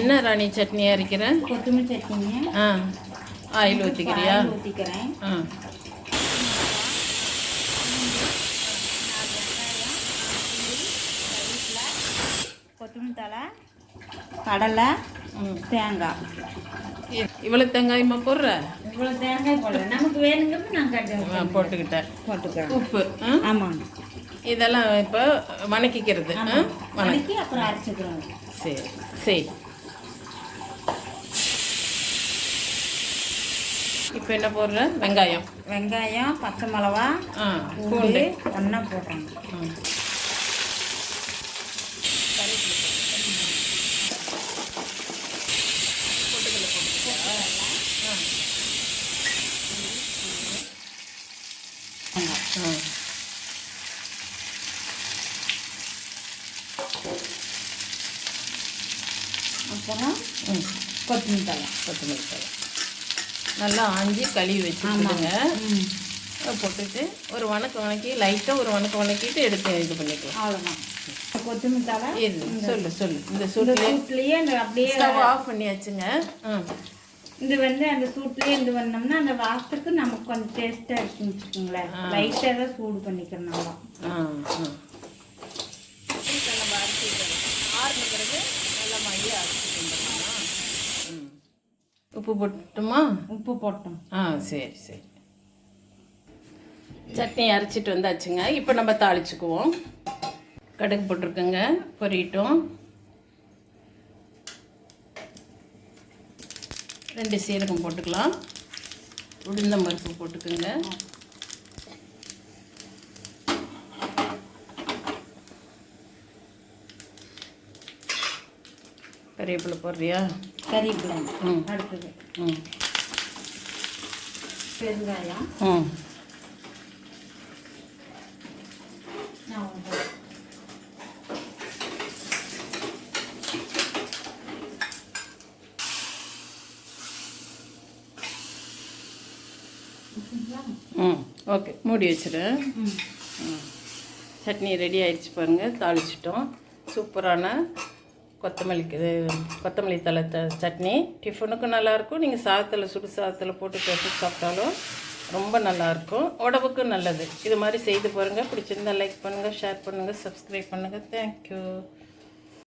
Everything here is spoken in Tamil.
என்ன ராணி சட்னி அரைக்கிறேன் கொத்தமல்லி சட்னிங்க ஆ ஆயில் ஊற்றிக்கிறியா ஊற்றிக்கிறேன் ஆ. கொத்தமல்லி தழை கடலை தேங்காய். இ- இவ்வளவு தேங்காயமா போடுற? இவ்வளோ தேங்காய் நமக்கு வேணுங்கிறது கட்டு போட்டுக்கிட்டேன். போட்டுக்கிறேன். உப்பு? ஆமாங்க. இதெல்லாம் இப்போ வணக்கிக்கிறது வணக்கி அப்புறம் அரைச்சிக்கிறோம். சரி சரி. இப்போ என்ன போடுற? வெங்காயம். வெங்காயம் பச்சை மிளவா ஆ பூண்டு ஒன்றா. ஆ. அப்புறம் கொத்தமல்லி தழை. கொத்தமல்லி தழை. நல்லா ஆஞ்சி கழுவி வச்சுக்கிடுங்க. ம். போட்டுட்டு ஒரு வணக்க வணக்கி லைட்டாக ஒரு வணக்க வணக்கிட்டு எடுத்து இது பண்ணிக்கலாம். அவ்வளோதான் கொத்தமல்லி இது சொல்லு சொல்லு. இந்த இந்த சூட்லேயே அந்த அப்படியே ஸ்டவ் ஆஃப் பண்ணியாச்சுங்க. ம் இது வந்து அந்த சூட்லேயே இது பண்ணோம்னா அந்த வாசத்துக்கு நமக்கு கொஞ்சம் டேஸ்ட்டாக இருக்குன்னு வச்சுக்கோங்களேன். லைட்டாக தான் சூடு பிறகு நல்லா மைய அரைச்சிட்டு வந்துடலாமா ம் உப்பு போட்டுமா உப்பு போட்டோம். ஆ சரி சரி. சட்னி அரைச்சிட்டு வந்தாச்சுங்க. இப்போ நம்ம தாளிச்சுக்குவோம். கடுகு போட்டிருக்கோங்க. பொரியட்டும். ரெண்டு சீரகம் போட்டுக்கலாம். உளுந்தம் பருப்பு போட்டுக்கோங்க. கறிவேப்பிலை போடுறியா? கறிவேப்பிலை. ம். அடுத்தது. ம். பெருங்காயம். ம். ம். ஓகே மூடி வச்சிரு. சட்னி ரெடி ஆயிடுச்சு பாருங்கள் தாளிச்சிட்டோம். சூப்பரான கொத்தமல்லி இது கொத்தமல்லி தலை த சட்னி. டிஃபனுக்கும் நல்லாயிருக்கும் நீங்கள் சாதத்தில் சுடு சாதத்தில் போட்டு பேசி சாப்பிட்டாலும் ரொம்ப நல்லாயிருக்கும் உடம்புக்கும் நல்லது. இது மாதிரி செய்து பாருங்கள் பிடிச்சிருந்தா லைக் பண்ணுங்கள் ஷேர் பண்ணுங்கள் சப்ஸ்கிரைப் பண்ணுங்கள் தேங்க்யூ